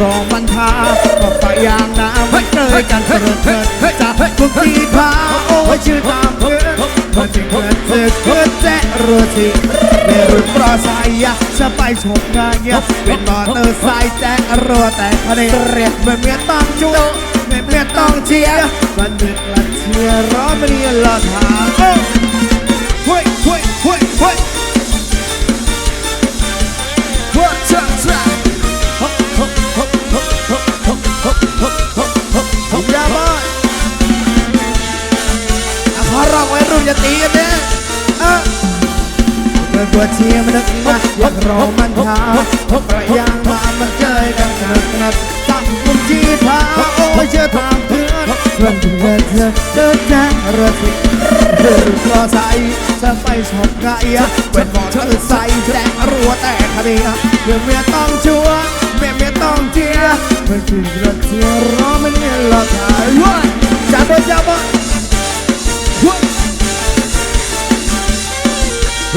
รอมันทาก็ไปอย่างน้ำมันเจอกันเถิดเถิดจากทุกที่พาโอ้ชื่อตามเพื่อนมันจะเกิดเจอเกิดแจ๊เรือสิเรือรุ่นปลอไซยะจะไปชมงานเงี้ยเป็นมอเตอร์ไซค์แจ๊รัวแต่คดีเรียกเมื่เมียต้องจุ๊เมื่เมียต้องเชียร์มันนึกละเชียร์ร้อไม่เรียนรอทางเฮ้ยเฮ้ยเฮ้ยเฮ้ย อย่าตีกันเนี่อะเกิดปวดเชียมันนึกมาอยากรอมันท้าประยางมามันเจอกันหนักหนักตั้งมุมจีพาโอ้ยเชื่อทางเพื่อนเพื่อนเพื่อนเธอเดินแจ้งรือสิเรือรอใส่จะไปชมไงอะเป็นมอเตอร์ไซค์แจ้งรัวแต่คดีอะเพื่อนเมียต้องชัวเมียเมียต้องเชียเพื่อนคือรือเชียร์รอไม่เรียนรอถ่ายว้ยจับไปจับ อย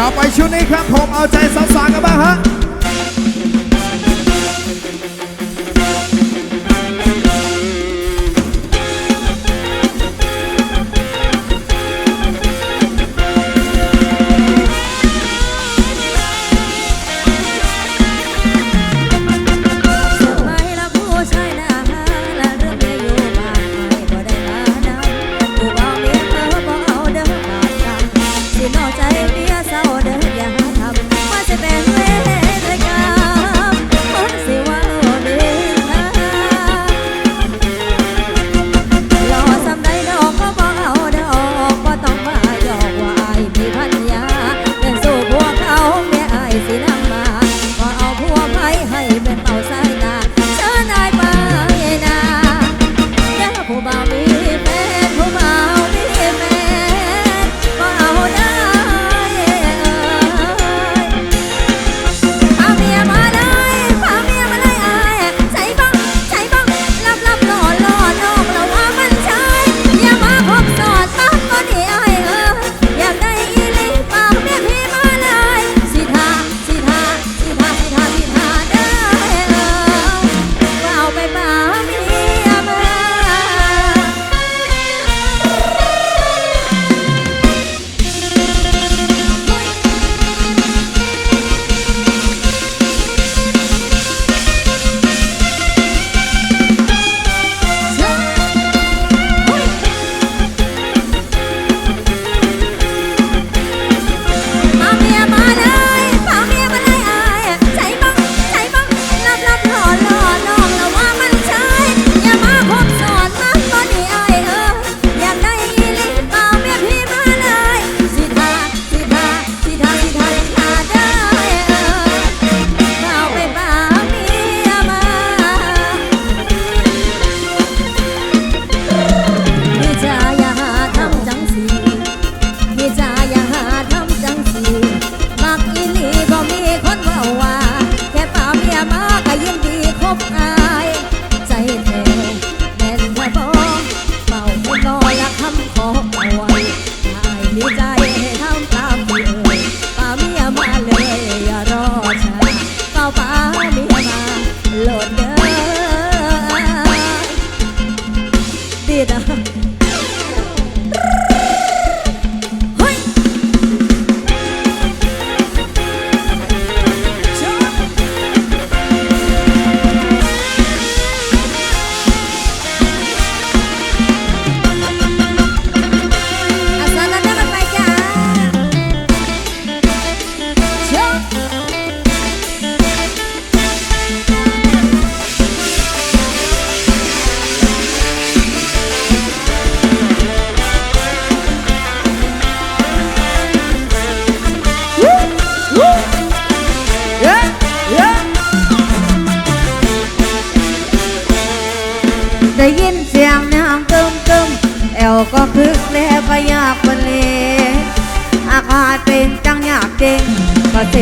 ่าไปชุดนี้ครับผมเอาใจสาวๆกันบ้างฮะ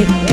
Hey.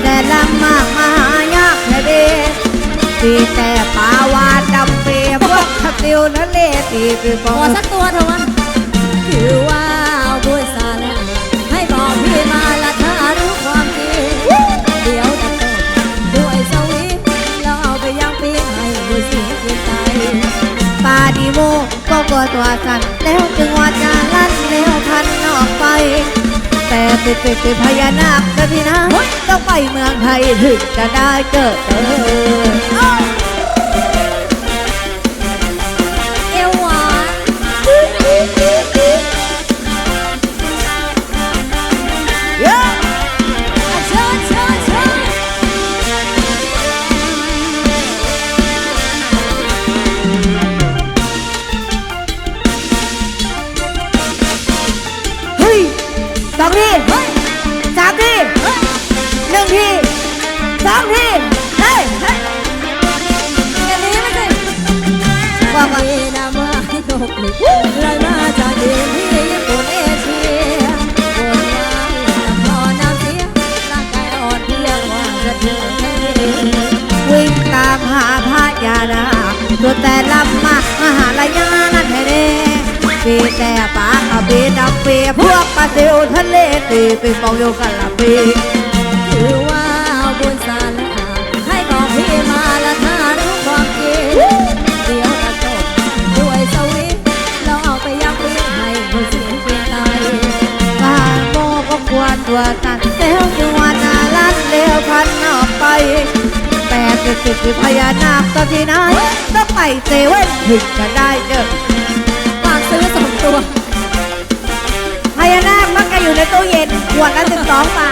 แต่ลำมากมายากเค่เบปีแต่ปาวาดดำเปียพวกขติวนั่นเลตีคือปอขอสักตัวเถอะวะคือว่าด้วยสาระให้บอกพี่มาละถ้ารู้ความจริงเดี๋ยวจะตกด้วยสวีล้วเอาไปยังปีให้บุญเสียใจปาดีโมก็กลัวตัวสั่นแล้วจึงว่าใจ เป็นเป็นเป็นพญานาคกันะพี่นะต้องไปเมืองไทยถึงจะได้เจอเธอาเซลทะเลตีไปมองโยู่กันละปีถือว่าบุญสารนาให้กองพี่มาละทารู้ความจริงเดี๋ยวจะจบด้วยสวิตเราเอาไปยักวิ่ให้คนเสียงเปลี่ยนใจยบางโมก็ควรตัวตันเซลจังหวะนาลัดเร็วพันออกไปแต่สิดๆคือพญานาคตอนที่ไหนต้องไปเซเว่นถึงจะได้เจอ ญานามักจะอยู่ในตู้เย็นขวดละสิบสองบาท